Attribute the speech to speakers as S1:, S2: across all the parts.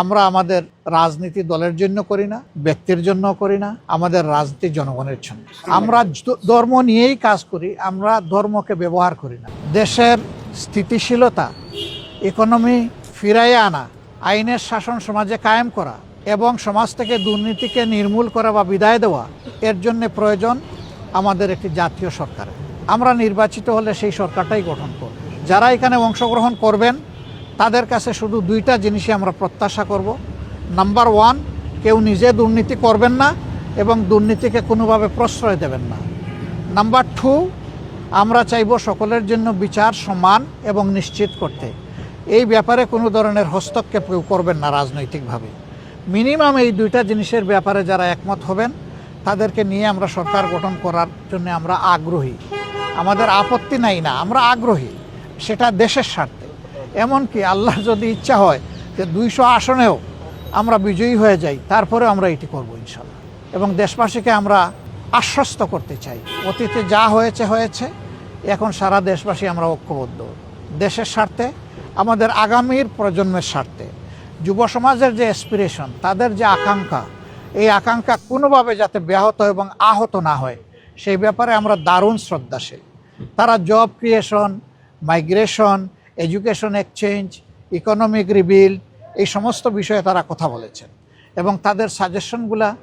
S1: আমরা আমাদের রাজনীতি দলের জন্য করি না, ব্যক্তির জন্য করি না, আমাদের রাজনীতি জনগণের জন্য। আমরা ধর্ম নিয়েই কাজ করি, আমরা ধর্মকে ব্যবহার করি না। দেশের স্থিতিশীলতা, ইকোনমি ফিরাইয়ে আনা, আইনের শাসন সমাজে কায়েম করা এবং সমাজ থেকে দুর্নীতিকে নির্মূল করা বা বিদায় দেওয়া, এর জন্য প্রয়োজন আমাদের একটি জাতীয় সরকারের আমরা নির্বাচিত হলে সেই সরকারটাই গঠন করব। যারা এখানে অংশগ্রহণ করবেন তাদের কাছে শুধু দুইটা জিনিসই আমরা প্রত্যাশা করব। নাম্বার ওয়ান কেউ নিজে দুর্নীতি করবেন না এবং দুর্নীতিকে কোনোভাবে প্রশ্রয় দেবেন না। নাম্বার টু আমরা চাইব সকলের জন্য বিচার সমান এবং নিশ্চিত করতে। এই ব্যাপারে কোনো ধরনের হস্তক্ষেপ কেউ করবেন না রাজনৈতিকভাবে। মিনিমাম এই দুইটা জিনিসের ব্যাপারে যারা একমত হবেন, তাদেরকে নিয়ে আমরা সরকার গঠন করার জন্য আমরা আগ্রহী। আমাদের আপত্তি নাই না, আমরা আগ্রহী। সেটা দেশের স্বার্থে। এমনকি আল্লাহ যদি ইচ্ছা হয় যে দুইশো আসনেও আমরা বিজয়ী হয়ে যাই তারপরে আমরা এটি করব ইনশাল্লাহ। এবং দেশবাসীকে আমরা আশ্বস্ত করতে চাই। অতীতে যা হয়েছে হয়েছে। এখন সারা দেশবাসী আমরা ঐক্যবদ্ধ। দেশের স্বার্থে, আমাদের আগামীর প্রজন্মের স্বার্থে। যুব সমাজের যে অ্যাসপিরেশন তাদের যে আকাঙ্ক্ষা, এই আকাঙ্ক্ষা কোনোভাবে যাতে ব্যাহত এবং আহত না হয়, সেই ব্যাপারে আমরা দারুণ শ্রদ্ধাশীল। তারা job creation migration education exchange, economic rebuild এই সমস্ত বিষয়ে তারা কথা বলেছেন। এবং তাদের সাজেশনগুলা,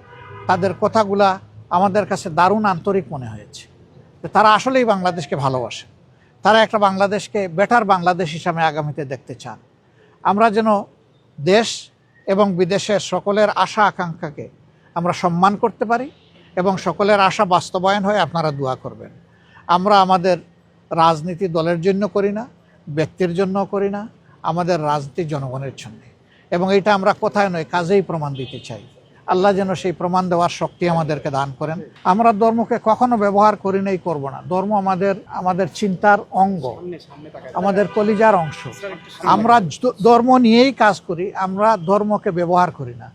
S1: তাদের কথাগুলা আমাদের কাছে দারুণ আন্তরিক মনে হয়েছে। তারা আসলেই বাংলাদেশকে ভালোবাসে। তারা একটা বাংলাদেশকে বেটার বাংলাদেশ হিসাবে আগামীতে দেখতে চান। আমরা যেন দেশ এবং বিদেশের সকলের আশা আকাঙ্ক্ষাকে আমরা সম্মান করতে পারি এবং সকলের আশা বাস্তবায়ন হয়ে আপনারা দোয়া করবেন। আমরা আমাদের রাজনীতি দলের জন্য করি না। ব্যক্তির জন্য করি না, আমাদের রাজনীতি জনগণের জন্য। এবং এটা আমরা কোথায় নয়, কাজেই প্রমাণ দিতে চাই। আল্লাহ যেন সেই প্রমাণ দেওয়ার শক্তি আমাদেরকে দান করেন। আমরা ধর্মকে কখনো ব্যবহার করি নাই, করব না। ধর্ম আমাদের আমাদের চিন্তার অঙ্গ, আমাদের কলিজার অংশ। আমরা ধর্ম নিয়েই কাজ করি, আমরা ধর্মকে ব্যবহার করি না।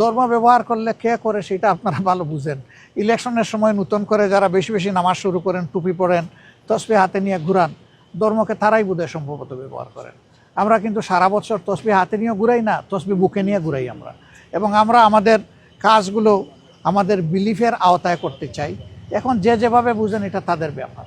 S1: ধর্ম ব্যবহার করলে কে করে সেটা আপনারা ভালো বুঝেন। ইলেকশনের সময় নতুন করে যারা বেশি বেশি নামাজ শুরু করেন, টুপি পরেন তসবি হাতে নিয়ে ঘুরান ধর্মকে তারাই বোধহয় সম্ভবত ব্যবহার করেন। আমরা কিন্তু সারা বছর তসবি হাতে নিয়ে ঘুরাই না তসবি বুকে নিয়ে ঘুরাই আমরা। এবং আমরা আমাদের কাজগুলো আমাদের বিলিফের আওতায় করতে চাই। এখন যে যেভাবে বুঝেন এটা তাদের ব্যাপার।